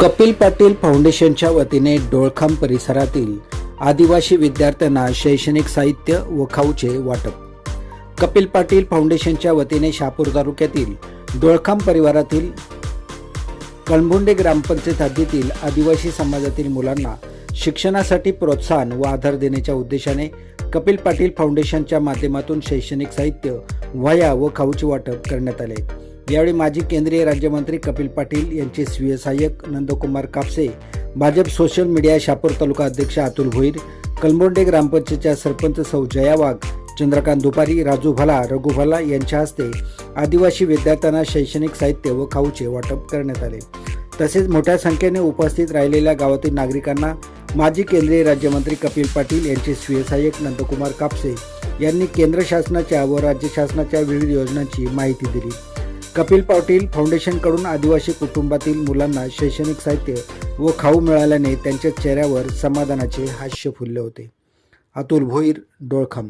कपिल पाटील फाउंडेशनच्या वतीने डोळखाम परिसरातील आदिवासी विद्यार्थ्यांना शैक्षणिक साहित्य व खाऊचे वाटप. कपिल पाटील फाउंडेशनच्या वतीने शहापूर तालुक्यातील डोळखाम परिवारातील कळंबुंडे ग्रामपंचायत हद्दीतील आदिवासी समाजातील मुलांना शिक्षणासाठी प्रोत्साहन व आधार देण्याच्या उद्देशाने कपिल पाटील फाउंडेशनच्या माध्यमातून शैक्षणिक साहित्य वह्या व खाऊचे वाटप करण्यात आले. यावेळी माजी केंद्रीय राज्यमंत्री कपिल पाटील यांचे स्वीय सहाय्यक नंदकुमार कापसे भाजप सोशल मीडिया शापूर तालुका अध्यक्ष अतुल भोईर कलमोंडे ग्रामपंचायतच्या सरपंच सौ जया वाघ चंद्रकांत दुपारी राजू भाला रघु यांच्या हस्ते आदिवासी विद्यार्थ्यांना शैक्षणिक साहित्य व खाऊचे वाटप करण्यात आले. तसेच मोठ्या संख्येने उपस्थित राहिलेल्या गावातील नागरिकांना माजी केंद्रीय राज्यमंत्री कपिल पाटील यांचे स्वीय सहाय्यक नंदकुमार कापसे यांनी केंद्र शासनाच्या व राज्य शासनाच्या विविध योजनांची माहिती दिली. कपिल पाटील फाउंडेशनकडून आदिवासी कुटुंबातील मुलांना शैक्षणिक साहित्य व खाऊ मिळाल्याने त्यांच्या चेहऱ्यावर समाधानाचे हास्य फुलले होते. अतुल भोईर डोळखम.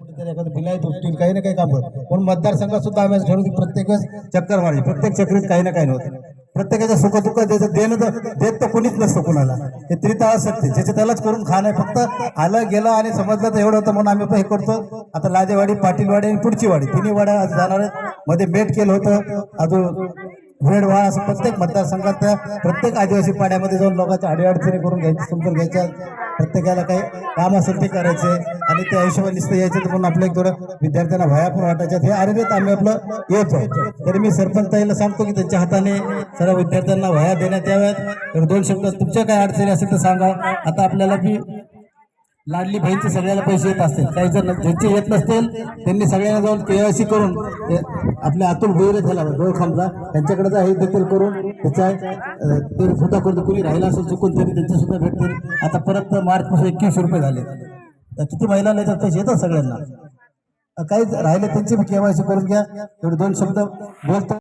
काही ना काही काम होत पण मतदारसंघात सुद्धा आम्ही असं ठरवलं की प्रत्येक वेळेस चक्कर मारायची. प्रत्येक चक्रीत काही ना काही नव्हतं प्रत्येकाच्या सुख दुःख द्यायचं देणं तर देत तर कोणीच नसतं कोणाला. हे त्रिताळ सत्य ज्याचे त्यालाच करून खाणं आहे. फक्त आलं गेलं आणि समजलं तर एवढं होतं म्हणून आम्ही पण हे करतो. आता लाजेवाडी पाटीलवाडी आणि पुढची वाडी तिन्ही वाड्या जाणार आहेत. मध्ये मेट केलं होतं. अजून वेडवा असं प्रत्येक मतदारसंघात त्या प्रत्येक आदिवासी पाड्यामध्ये जाऊन लोकांच्या अडीअडचणी करून घ्यायची समजून घ्यायच्या प्रत्येकाला काही काम असेल ते करायचे. आणि त्या हिशोबाने दिसतं यायचं तर म्हणून आपलं एक थोडं विद्यार्थ्यांना भया पण वाटायच्यात हे अरेरेत आम्ही आपलं येतो तरी मी सरपंचाईला सांगतो की त्यांच्या हाताने सर्व विद्यार्थ्यांना वह्या देण्यात याव्यात. तर दोन शब्द तुमच्या काय अडचणी असेल तर सांगा. आता आपल्याला की लाडली बहीणचे सगळ्याला पैसे येत असतील. काही जर ज्यांचे येत नसतील त्यांनी सगळ्यांना जाऊन केवायसी करून आपल्या अतुल भोईरे झाला डोळखामचा त्यांच्याकडे जा हे देखील करून त्याच्या ते सुद्धा करून कुणी राहिला असेल चुकून तरी त्यांचे सुद्धा भेटतील. आता परत मार्चपासून एकवीस एकवीसशे रुपये झाले. तर किती महिलांना येतात पैसे येतात सगळ्यांना? काही राहिले त्यांची केवायसी करून घ्या. तेवढे दोन शब्द बोलतो